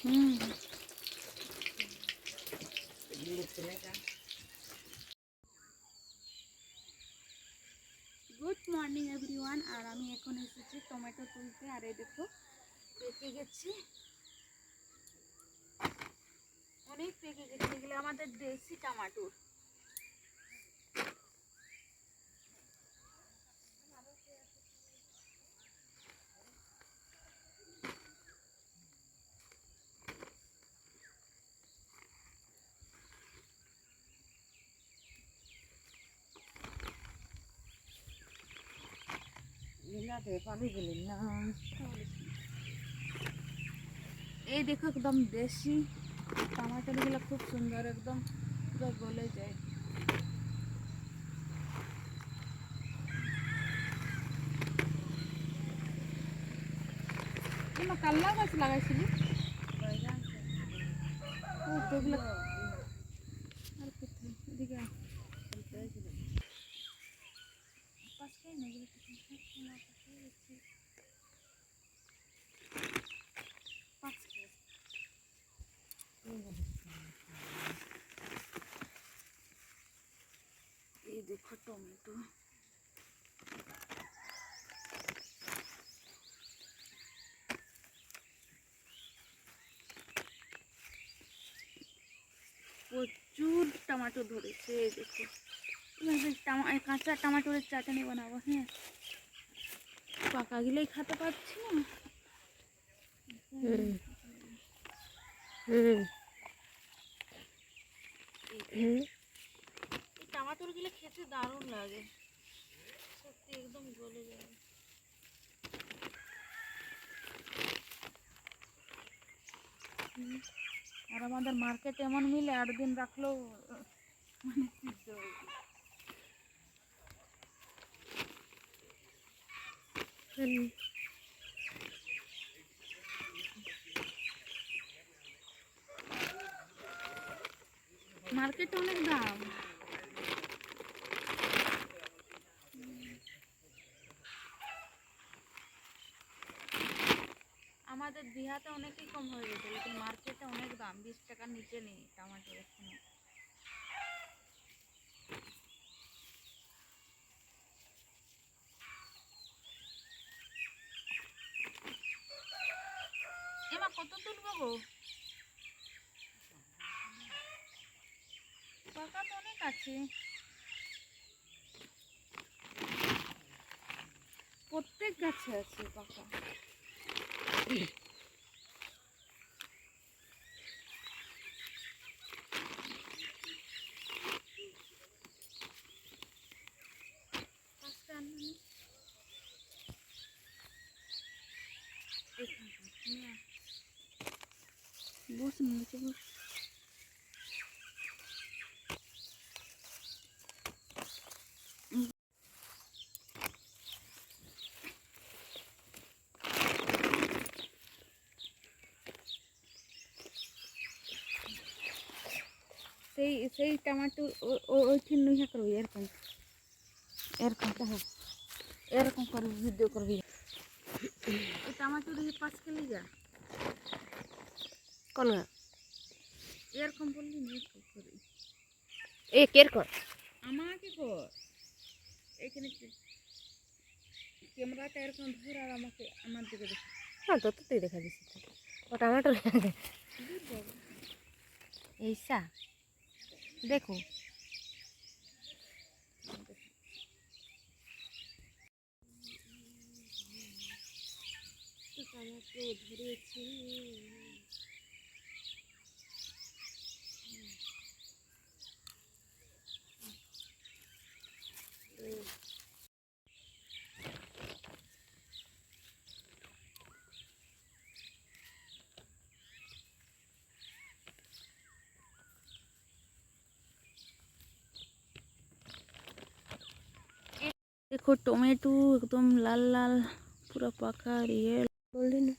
হুম good morning everyone আর আমি এখন এসেছি টমেটো তুলতে। আর এই দেখো, পেকে গেছে। অনেক পেকে গেছে। এগুলো আমাদের দেশি টমাটোর এই দেখো একদম দেশি টমাটোগুলো খুব সুন্দর একদম পুরো গলে যায়। কাল্লা গাছ লাগাইছিলি ও তো এগুলো আর কোথায় এদিকে আয়। পাশেই না, এগুলো তো না, পাশেই আছে। পাশে। দেখো টমেটো। প্রচুর টমেটো ধরেছে দেখো। কাঁচা টমেটোর চাটনি বানাবো হ্যাঁ। পাকা গিলেই খেতে পারছি না। হুম। হুম। টমাটোরগুলো খেতে দারুণ লাগে। সত্যি একদম গলে যাবে আর আমাদের মার্কেট এমন মিলে আট দিন রাখলেও মানে সিদ্ধ হয়ে যায়। মার্কেটে অনেক দাম। আমাদের দিহাতে অনেকই কম হয়ে গেছে কিন্তু মার্কেটে অনেক দাম, বিশ টাকার নিচে নেই টমাটো এখনও। কত তুলবো পাকা তো অনেক আছে। প্রত্যেক গাছে আছে পাকা। বস নিচে বস সেই সেই টমাটো ওইখানে নুইহা করবি এরকম এরকম হ্যাঁ এরকম করবি ভিডিও করবি এই টমাটো দিয়ে পাঁচ কেজি যা কোন? এরকম বললি এ কের কর? আমাকে কর। এখানে ক্যামেরাটা এরকম ধর আর আমাকে আমার দিকে দেখ। হ্যাঁ তো তুই দেখা দিছিস ও টমেটো এইসা দেখো। টমাটো ধরেছি। দেখো টমেটো একদম লাল লাল পুরো পাকা আর ইয়ে বললি না।